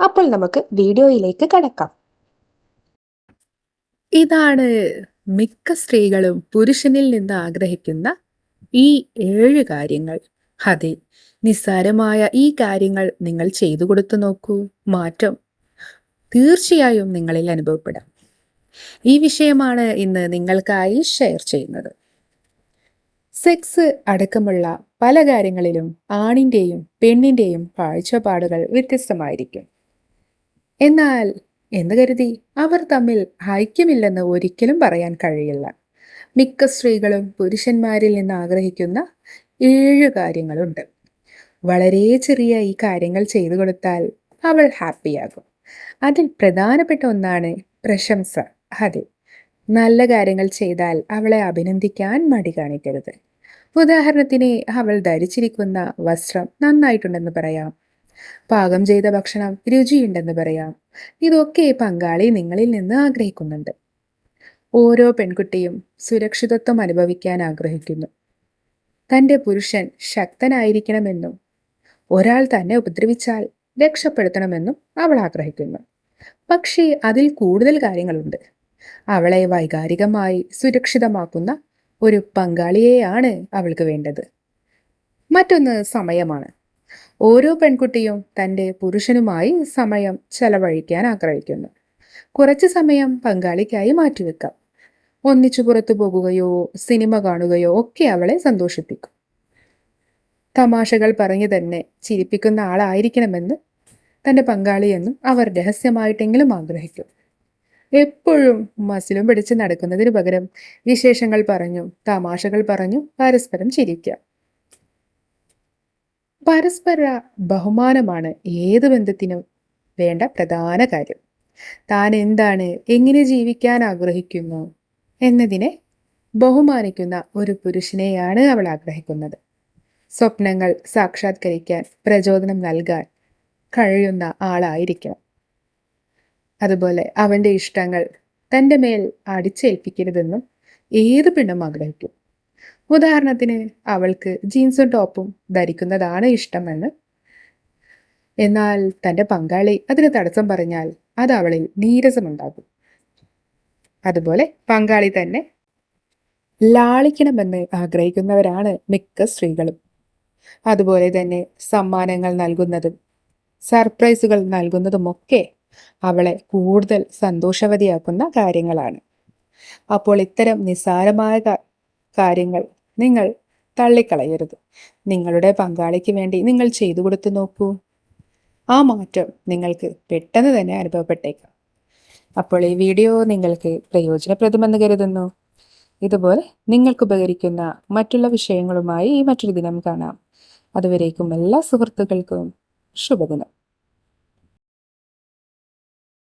അപ്പോൾ നമുക്ക് വീഡിയോയിലേക്ക് കടക്കാം. ഇതാണ് മിക്ക സ്ത്രീകളും പുരുഷനിൽ നിന്ന് ആഗ്രഹിക്കുന്ന ഈ ഏഴ് കാര്യങ്ങൾ. അതെ നിസ്സാരമായ ഈ കാര്യങ്ങൾ നിങ്ങൾ ചെയ്തു കൊടുത്തു നോക്കൂ. മാറ്റം തീർച്ചയായും നിങ്ങളിൽ അനുഭവപ്പെടാം. ഈ വിഷയമാണ് ഇന്ന് നിങ്ങൾക്കായി ഷെയർ ചെയ്യുന്നത്. സെക്സ് അടക്കമുള്ള പല കാര്യങ്ങളിലും ആണിന്റെയും പെണ്ണിന്റെയും കാഴ്ചപ്പാടുകൾ വ്യത്യസ്തമായിരിക്കും. എന്നാൽ എന്ന് കരുതി അവർ തമ്മിൽ ഐക്യമില്ലെന്ന് ഒരിക്കലും പറയാൻ കഴിയില്ല. മിക്ക സ്ത്രീകളും പുരുഷന്മാരിൽ നിന്ന് ആഗ്രഹിക്കുന്ന ഏഴ് കാര്യങ്ങളുണ്ട്. വളരെ ചെറിയ ഈ കാര്യങ്ങൾ ചെയ്തു കൊടുത്താൽ അവൾ ഹാപ്പിയാകും. അതിൽ പ്രധാനപ്പെട്ട ഒന്നാണ് പ്രശംസ. അതെ നല്ല കാര്യങ്ങൾ ചെയ്താൽ അവളെ അഭിനന്ദിക്കാൻ മടി കാണിക്കരുത്. ഉദാഹരണത്തിന് അവൾ ധരിച്ചിരിക്കുന്ന വസ്ത്രം നന്നായിട്ടുണ്ടെന്ന് പറയാം. പാകം ചെയ്ത ഭക്ഷണം രുചിയുണ്ടെന്ന് പറയാം. ഇതൊക്കെ പങ്കാളി നിങ്ങളിൽ നിന്ന് ആഗ്രഹിക്കുന്നുണ്ട്. ഓരോ പെൺകുട്ടിയും സുരക്ഷിതത്വം അനുഭവിക്കാൻ ആഗ്രഹിക്കുന്നു. തന്റെ പുരുഷൻ ശക്തനായിരിക്കണമെന്നും ഒരാൾ തന്നെ ഉപദ്രവിച്ചാൽ രക്ഷപ്പെടുത്തണമെന്നും അവൾ ആഗ്രഹിക്കുന്നു. പക്ഷേ അതിൽ കൂടുതൽ കാര്യങ്ങളുണ്ട്. അവളെ വൈകാരികമായി സുരക്ഷിതമാക്കുന്ന ഒരു പങ്കാളിയെയാണ് അവൾക്ക് വേണ്ടത്. മറ്റൊന്ന് സമയമാണ്. ഓരോ പെൺകുട്ടിയും തന്റെ പുരുഷനുമായി സമയം ചെലവഴിക്കാൻ ആഗ്രഹിക്കുന്നു. കുറച്ച് സമയം പങ്കാളിക്കായി മാറ്റിവെക്കാം. ഒന്നിച്ചു പുറത്തു പോകുകയോ സിനിമ കാണുകയോ ഒക്കെ അവളെ സന്തോഷിപ്പിക്കും. തമാശകൾ പറഞ്ഞു തന്നെ ചിരിപ്പിക്കുന്ന ആളായിരിക്കണമെന്ന് തന്റെ പങ്കാളിയെന്നും അവർ രഹസ്യമായിട്ടെങ്കിലും ആഗ്രഹിക്കും. എപ്പോഴും മസിലും പിടിച്ച് നടക്കുന്നതിന് പകരം വിശേഷങ്ങൾ പറഞ്ഞു തമാശകൾ പറഞ്ഞു പരസ്പരം ചിരിക്കാം. പരസ്പര ബഹുമാനമാണ് ഏത് ബന്ധത്തിനും വേണ്ട പ്രധാന കാര്യം. താൻ എന്താണ് എങ്ങനെ ജീവിക്കാൻ ആഗ്രഹിക്കുന്നു എന്നതിനെ ബഹുമാനിക്കുന്ന ഒരു പുരുഷനെയാണ് അവൾ ആഗ്രഹിക്കുന്നത്. സ്വപ്നങ്ങൾ സാക്ഷാത്കരിക്കാൻ പ്രചോദനം നൽകാൻ കഴിയുന്ന ആളായിരിക്കണം. അതുപോലെ അവന്റെ ഇഷ്ടങ്ങൾ തന്റെ മേൽ അടിച്ചേൽപ്പിക്കരുതെന്നും ഏത് പെണ്ണും ആഗ്രഹിക്കും. ഉദാഹരണത്തിന് അവൾക്ക് ജീൻസും ടോപ്പും ധരിക്കുന്നതാണ് ഇഷ്ടമെന്ന്. എന്നാൽ തന്റെ പങ്കാളി അതിന് തടസ്സം പറഞ്ഞാൽ അത് അവളിൽ നീരസമുണ്ടാകും അതുപോലെ പങ്കാളി തന്നെ ലാളിക്കണമെന്ന് ആഗ്രഹിക്കുന്നവരാണ് മിക്ക സ്ത്രീകളും. അതുപോലെ തന്നെ സമ്മാനങ്ങൾ നൽകുന്നതും സർപ്രൈസുകൾ നൽകുന്നതുമൊക്കെ അവളെ കൂടുതൽ സന്തോഷവതിയാക്കുന്ന കാര്യങ്ങളാണ്. അപ്പോൾ ഇത്തരം നിസ്സാരമായ കാര്യങ്ങൾ നിങ്ങൾ തള്ളിക്കളയരുത്. നിങ്ങളുടെ പങ്കാളിക്ക് വേണ്ടി നിങ്ങൾ ചെയ്തു കൊടുത്തു നോക്കൂ. ആ മാറ്റം നിങ്ങൾക്ക് പെട്ടെന്ന് തന്നെ അനുഭവപ്പെട്ടേക്കാം. അപ്പോൾ ഈ വീഡിയോ നിങ്ങൾക്ക് പ്രയോജനപ്രദമെന്ന് കരുതുന്നു. ഇതുപോലെ നിങ്ങൾക്ക് ഉപകരിക്കുന്ന മറ്റുള്ള വിഷയങ്ങളുമായി മറ്റൊരു ദിനം കാണാം. അതുവരേക്കും എല്ലാ സുഹൃത്തുക്കൾക്കും ശുഭദിനം.